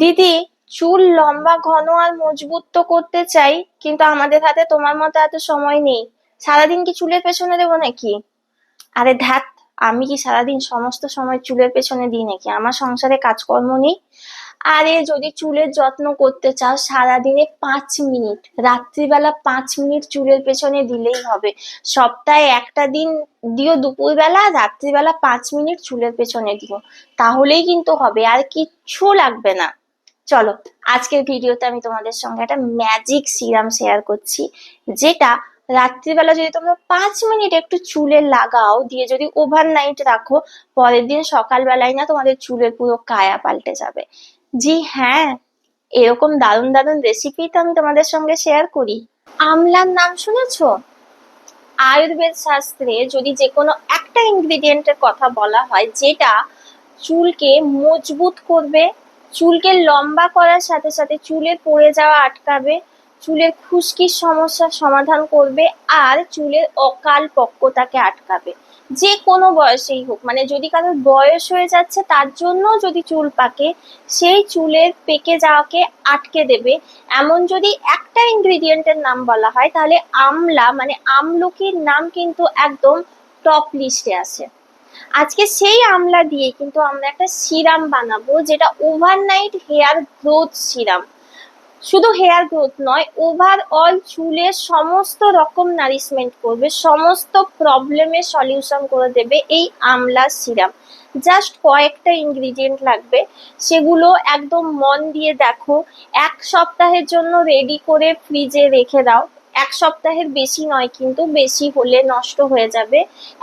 দিদি, চুল লম্বা, ঘন আর মজবুত তো করতে চাই, কিন্তু আমাদের হাতে তোমার মতো এত সময় নেই। সারাদিন কি চুলের পেছনে দেবো নাকি? আরে ধ্যাত, আমি কি সারাদিন সমস্ত সময় চুলের পেছনে দিই নাকি? আমার সংসারে কাজকর্ম নেই। আরে যদি চুলের যত্ন করতে চাও, সারাদিনে পাঁচ মিনিট, রাত্রিবেলা পাঁচ মিনিট চুলের পেছনে দিলেই হবে। সপ্তাহে একটা দিন দিও দুপুরবেলা, রাত্রিবেলা পাঁচ মিনিট চুলের পেছনে দিও। তাহলেই কিন্তু হবে, আর কিচ্ছু লাগবে না। চলো, আজকের ভিডিওতে আমি তোমাদের সঙ্গে একটা ম্যাজিক সিরাম শেয়ার করছি, যেটা রাত্রিবেলা যদি তোমরা পাঁচ মিনিট একটু চুলে লাগাও, দিয়ে যদি ওভারনাইট রাখো, পরের দিন সকালবেলায় না তোমাদের চুলের পুরো কায়া পাল্টে যাবে। জি হ্যাঁ এরকম দারুণ দারুণ রেসিপি তো আমি তোমাদের সঙ্গে শেয়ার করি। আমলার নাম শুনেছো? আয়ুর্বেদ শাস্ত্রে যদি যে কোনো একটা ইনগ্রিডিয়েন্টের কথা বলা হয়, যেটা চুলকে মজবুত করবে চুলকে লম্বা করার সাথে সাথে চুলে পড়ে যাওয়া আটকাবে, চুলের খুশকির সমস্যার সমাধান করবে আর চুলের অকাল পক্কতাকে আটকাবে। যে কোনো বয়সেই হোক মানে যদি কারোর বয়স হয়ে যাচ্ছে, তার জন্য যদি চুল পাকে, সেই চুলের পেকে যাওয়াকে আটকে দেবে। এমন যদি একটা ইনগ্রিডিয়েন্টের নাম বলা হয়, তাহলে আমলা মানে আমলকির নাম কিন্তু একদম টপ লিস্টে আছে। আজকে সেই আমলা দিয়ে কিন্তু আমরা একটা সিরাম বানাবো, যেটা ওভারনাইট হেয়ার গ্রোথ সিরাম। শুধু হেয়ার গ্রোথ নয় ওভারঅল চুলের সমস্ত রকম নারিশমেন্ট করবে, সমস্ত প্রবলেমের সলিউশন করে দেবে এই আমলা সিরাম। জাস্ট কয়েকটা ইনগ্রিডিয়েন্ট লাগবে, সেগুলো একদম মন দিয়ে দেখো, এক সপ্তাহের জন্য রেডি করে ফ্রিজে রেখে দাও। এক সপ্তাহের বেশি নয়, কিন্তু বেশি হলে নষ্ট হয়ে যাবে।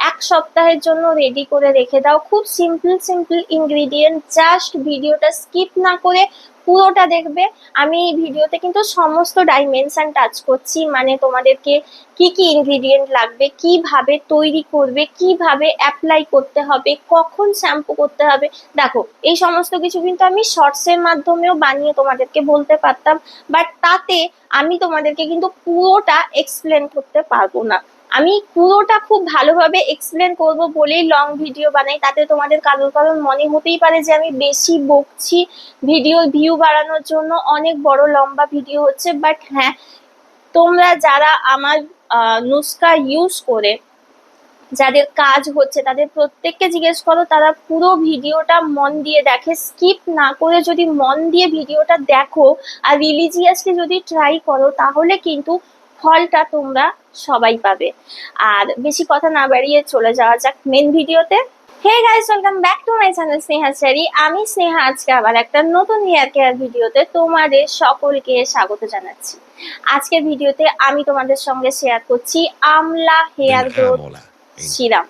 এক সপ্তাহের জন্য রেডি করে রেখে দাও। খুব সিম্পল সিম্পল ইনগ্রিডিয়েন্ট জাস্ট ভিডিওটা স্কিপ না করে পুরোটা দেখবে। আমি এই ভিডিওতে কিন্তু সমস্ত ডাইমেনশন টাচ করছি মানে তোমাদেরকে কি কি ইনগ্রিডিয়েন্ট লাগবে, কীভাবে তৈরি করবে, কীভাবে অ্যাপ্লাই করতে হবে, কখন শ্যাম্পু করতে হবে। দেখো, এই সমস্ত কিছু কিন্তু আমি শর্টসের মাধ্যমেও বানিয়ে তোমাদেরকে বলতে পারতাম বাট তাতে আমি তোমাদেরকে কিন্তু পুরোটা এক্সপ্লেন করতে পারব না। আমি পুরোটা খুব ভালোভাবে এক্সপ্লেন করব বলেই লং ভিডিও বানাই। তাতে তোমাদের কারোর কারণ মনে হতেই পারে যে আমি বেশি বকছি ভিডিও ভিউ বাড়ানোর জন্য। অনেক বড় লম্বা ভিডিও হচ্ছে। বাট হ্যাঁ তোমরা যারা আমার নুস্কা ইউজ করে, যাদের কাজ হচ্ছে, তাদের প্রত্যেককে জিজ্ঞেস করো, তারা পুরো ভিডিওটা মন দিয়ে দেখে। স্কিপ না করে যদি মন দিয়ে ভিডিওটা দেখো আর রিলিজিয়াসলি যদি ট্রাই করো, তাহলে কিন্তু ফলটা তোমরা সবাই পাবে। আর বেশি কথা না বাড়িয়ে চলে যাওয়া যাক মেন ভিডিওতে hey guys welcome back to my channel Sneha স্যারি আমি স্নেহা আজকে আবার একটা নতুন হেয়ার কেয়ার ভিডিওতে তোমাদের সকলকে স্বাগত জানাচ্ছি। আজকের ভিডিওতে আমি তোমাদের সঙ্গে শেয়ার করছি আমলা হেয়ার গ্রোথ সিরাম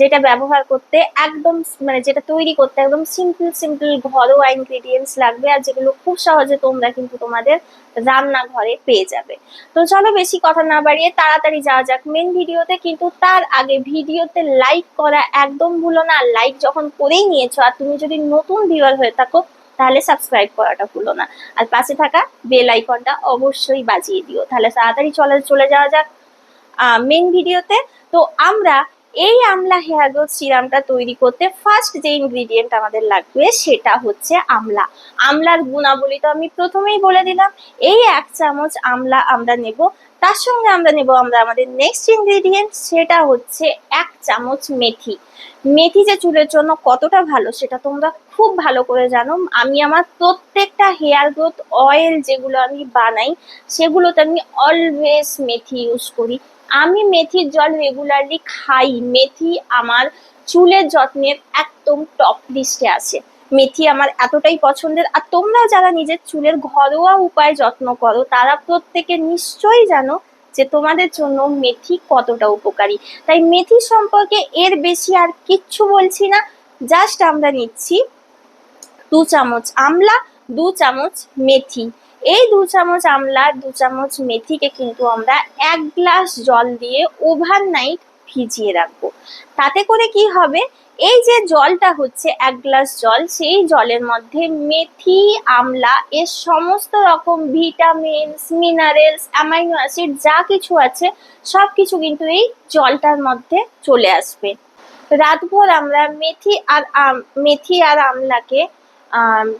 যেটা ব্যবহার করতে একদম মানে যেটা তৈরি করতে একদম সিম্পল সিম্পল ঘরোয়া ইনগ্রিডিয়েন্টস লাগবে আর যেগুলো খুব সহজে তোমরা কিন্তু তোমাদের রান্নাঘরে পেয়ে যাবে। তো চলো বেশি কথা না বাড়িয়ে তাড়াতাড়ি যাওয়া যাক মেন ভিডিওতে, কিন্তু তার আগে ভিডিওতে লাইক করা একদম ভুলো না। লাইক যখন করেই নিয়েছো আর তুমি যদি নতুন ভিউয়ার হয়ে থাকো, তাহলে সাবস্ক্রাইব করাটা ভুলো না। আর পাশে থাকা বেল আইকনটা অবশ্যই বাজিয়ে দিও। তাহলে তাড়াতাড়ি চলে চলে যাওয়া যাক মেন ভিডিওতে। তো আমরা এই আমলা হেয়ার গ্রোথ সিরামটা তৈরি করতে ফার্স্ট যে ইনগ্রিডিয়েন্ট আমাদের লাগবে সেটা হচ্ছে আমলা। আমলার গুণাবলী তো আমি প্রথমেই বলে দিলাম, এই এক চামচ আমলা আমরা নেব, তার সঙ্গে আমরা নেব আমরা আমাদের নেক্সট ইনগ্রিডিয়েন্ট সেটা হচ্ছে এক চামচ মেথি। মেথি যে চুলের জন্য কতটা ভালো সেটা তোমরা খুব ভালো করে জানো। আমি আমার প্রত্যেকটা হেয়ার গ্রোথ অয়েল যেগুলো আমি বানাই, সেগুলোতে আমি অলওয়েজ মেথি ইউজ করি। আমি মেথির জল রেগুলারলি খাই। মেথি আমার চুলের যত্নের একদম টপ লিস্টে আছে। মেথি আমার এতটাই পছন্দের। আর তোমরা যারা নিজের চুলের ঘরোয়া উপায় যত্ন করো, তারা প্রত্যেকে নিশ্চয়ই জানো যে তোমাদের জন্য মেথি কতটা উপকারী। তাই মেথি সম্পর্কে এর বেশি আর কিচ্ছু বলছি না। জাস্ট আমরা নিচ্ছি দু চামচ আমলা, দু চামচ মেথি। এই দু চামচ আমলা দু চামচ মেথিকে কিন্তু আমরা এক গ্লাস জল দিয়ে ওভার নাইট ভিজিয়ে রাখব। তাতে করে কি হবে? এই যে জলটা হচ্ছে এক গ্লাস জল সেই জলের মধ্যে মেথি আমলা এর সমস্ত রকম ভিটামিনস মিনারেলস অ্যামাইনো অ্যাসিড যা কিছু আছে সব কিছু কিন্তু এই জলটার মধ্যে চলে আসবে। রাতভর আমরা মেথি আর মেথি আর আমলাকে আম,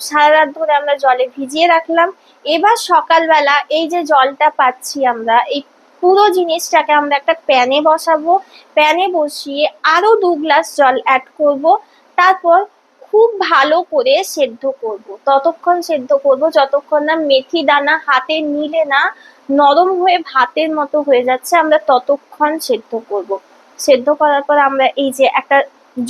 সারা রাত ধরে আমরা জলে ভিজিয়ে রাখলাম। এবার সকালবেলা এই যে জলটা পাচ্ছি আমরা, এই পুরো জিনিসটাকে আমরা একটা প্যানে বসাবো। প্যানে বসিয়ে আরও দু গ্লাস জল অ্যাড করব। তারপর খুব ভালো করে সেদ্ধ করব। ততক্ষণ সেদ্ধ করব, যতক্ষণ না মেথি দানা হাতে নিলে না নরম হয়ে ভাতের মতো হয়ে যাচ্ছে, আমরা ততক্ষণ সেদ্ধ করব। সেদ্ধ করার পর আমরা এই যে একটা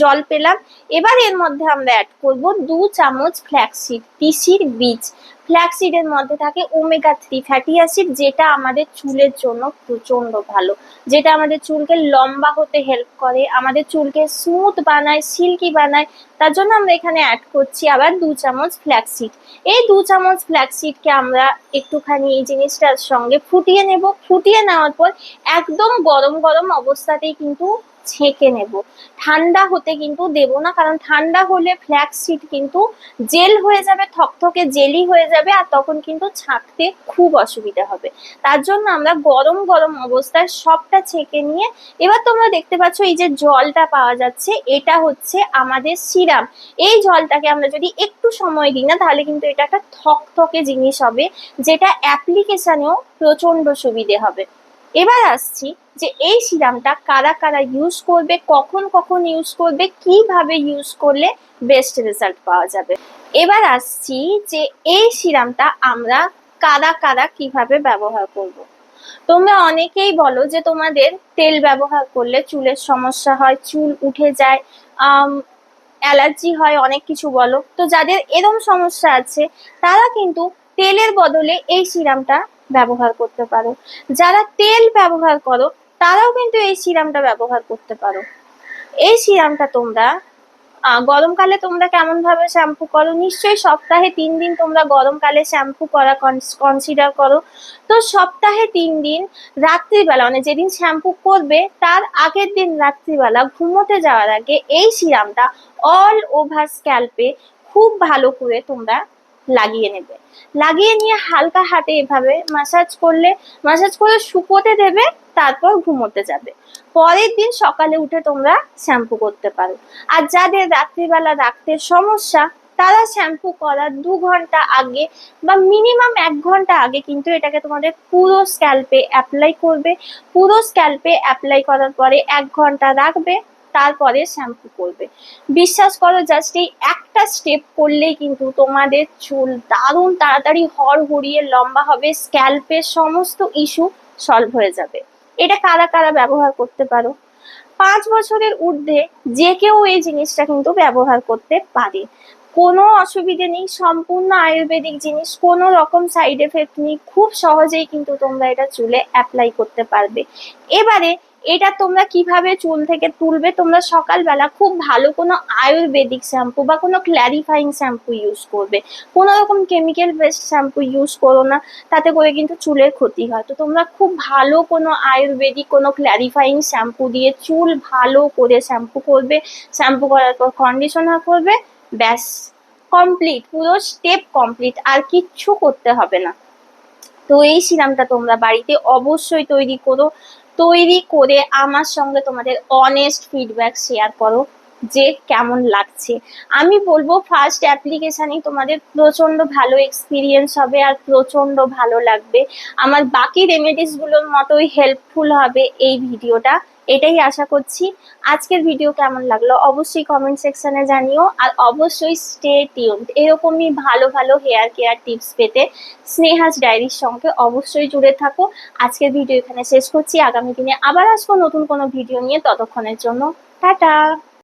জল পেলাম। এবার এর মধ্যে আমরা অ্যাড করব দু চামচ ফ্ল্যাক্সিড তিসির বীজ। ফ্ল্যাক্সিডের মধ্যে থাকে ওমেগা থ্রি ফ্যাটি অ্যাসিড যেটা আমাদের চুলের জন্য প্রচণ্ড ভালো। যেটা আমাদের চুলকে লম্বা হতে হেল্প করে, আমাদের চুলকে স্মুথ বানায় সিল্কি বানায়। তার জন্য আমরা এখানে অ্যাড করছি আবার দু চামচ ফ্ল্যাক্সিড এই দু চামচ ফ্ল্যাক্সিডকে আমরা একটুখানি এই জিনিসটার সঙ্গে ফুটিয়ে নেব। ফুটিয়ে নেওয়ার পর একদম গরম গরম অবস্থাতেই কিন্তু ছেঁকে নেব। ঠান্ডা হতে কিন্তু দেব না, কারণ ঠান্ডা হলে ফ্ল্যাক্সিড কিন্তু জেল হয়ে যাবে, থকথকে জেলি হয়ে যাবে আর তখন কিন্তু ছাঁকতে খুব অসুবিধা হবে। তার জন্য আমরা গরম গরম অবস্থায় সবটা ছেঁকে নিয়ে, এবার তোমরা দেখতে পাচ্ছ এই যে জলটা পাওয়া যাচ্ছে, এটা হচ্ছে আমাদের সিরাম। এই জলটাকে আমরা যদি একটু সময় দিই না, তাহলে কিন্তু এটা একটা থকথকে জিনিস হবে, যেটা অ্যাপ্লিকেশনেও প্রচণ্ড সুবিধে হবে। এবার আসছি যে এই সিরামটা কারা কারা ইউজ করবে, কখন কখন ইউজ করবে, কীভাবে ইউজ করলে বেস্ট রেজাল্ট পাওয়া যাবে। এবার আসছি যে এই সিরামটা আমরা কারা কারা কীভাবে ব্যবহার করব। তোমরা অনেকেই বলো যে তোমাদের তেল ব্যবহার করলে চুলের সমস্যা হয়, চুল উঠে যায় অ্যালার্জি হয়, অনেক কিছু বলো। তো যাদের এরম সমস্যা আছে, তারা কিন্তু তেলের বদলে এই সিরামটা ব্যবহার করতে পারো। যারা তেল ব্যবহার করো তারাও কিন্তু এই সিরামটা ব্যবহার করতে পারো। এই সিরামটা তোমরা গরমকালে তোমরা কেমন ভাবে শ্যাম্পু করো? নিশ্চয়ই সপ্তাহে তিন দিন তোমরা গরমকালে শ্যাম্পু করা কনসিডার করো। তো সপ্তাহে তিন দিন রাত্রিবেলা মানে যেদিন শ্যাম্পু করবে, তার আগের দিন রাত্রিবেলা ঘুমোতে যাওয়ার আগে এই সিরামটা অল ওভার স্ক্যাল্পে খুব ভালো করে তোমরা লাগিয়ে নেবে। লাগিয়ে নিয়ে হালকা হাতে এভাবে মাসাজ করলে মাসাজ করে শুকোতে দেবে, তারপর ঘুমোতে যাবে। পরের দিন সকালে উঠে তোমরা শ্যাম্পু করতে পারো। আর যাদের রাত্রিবেলা রাখতে সমস্যা, তারা শ্যাম্পু করার দু ঘণ্টা আগে বা মিনিমাম এক ঘণ্টা আগে কিন্তু এটাকে তোমাদের পুরো স্ক্যাল্পে অ্যাপ্লাই করবে। পুরো স্ক্যাল্পে অ্যাপ্লাই করার পরে এক ঘণ্টা রাখবে। তারপরে শ্যাম্পু করবে। বিশ্বাস করো জাস্ট এই একটা স্টেপ করলেই কিন্তু তোমাদের চুল দারুণ তাড়াতাড়ি হর হরিয়ে লম্বা হবে স্ক্যাল্পের সমস্ত ইস্যু সলভ হয়ে যাবে। এটা কারা কারা ব্যবহার করতে পারো? পাঁচ বছরের ঊর্ধ্বে যে কেউ এই জিনিসটা কিন্তু ব্যবহার করতে পারে। কোনো অসুবিধে নেই, সম্পূর্ণ আয়ুর্বেদিক জিনিস, কোনো রকম সাইড এফেক্ট নেই, খুব সহজেই কিন্তু তোমরা এটা চুলে অ্যাপ্লাই করতে পারবে। এবারে এটা তোমরা কীভাবে চুল থেকে তুলবে? তোমরা সকালবেলা খুব ভালো কোনো আয়ুর্বেদিক শ্যাম্পু বা কোনো ক্ল্যারিফাইং শ্যাম্পু ইউজ করবে। কোনো রকম কেমিক্যাল বেসড শ্যাম্পু ইউজ করো না, তাতে করে কিন্তু চুলের ক্ষতি হয়। তো তোমরা খুব ভালো কোনো আয়ুর্বেদিক কোনো ক্ল্যারিফাইং শ্যাম্পু দিয়ে চুল ভালো করে শ্যাম্পু করবে, শ্যাম্পু করার পর কন্ডিশনার করবে, ব্যাস। কমপ্লিট পুরো স্টেপ কমপ্লিট আর কিচ্ছু করতে হবে না। তো এই সিরামটা তোমরা বাড়িতে অবশ্যই তৈরি করো। তৈরি করে আমার সঙ্গে তোমাদের অনেস্ট ফিডব্যাক শেয়ার করো যে কেমন লাগছে। আমি বলব ফার্স্ট অ্যাপ্লিকেশানেই তোমাদের প্রচণ্ড ভালো এক্সপিরিয়েন্স হবে আর প্রচণ্ড ভালো লাগবে। আমার বাকি রেমেডিসগুলোর মতোই হেল্পফুল হবে এই ভিডিওটা এটাই আশা করছি। আজকের ভিডিও কেমন লাগল অবশ্যই কমেন্ট সেকশনে জানিও। আর অবশ্যই স্টে টিউনড এরকমই ভালো ভালো হেয়ার কেয়ার টিপস পেতে স্নেহাজ ডায়েরির সঙ্গে অবশ্যই জুড়ে থাকো। আজকের ভিডিও এখানে শেষ করছি। আগামী দিনে আবার আসব নতুন কোনো ভিডিও নিয়ে ততক্ষণের জন্য। টাটা!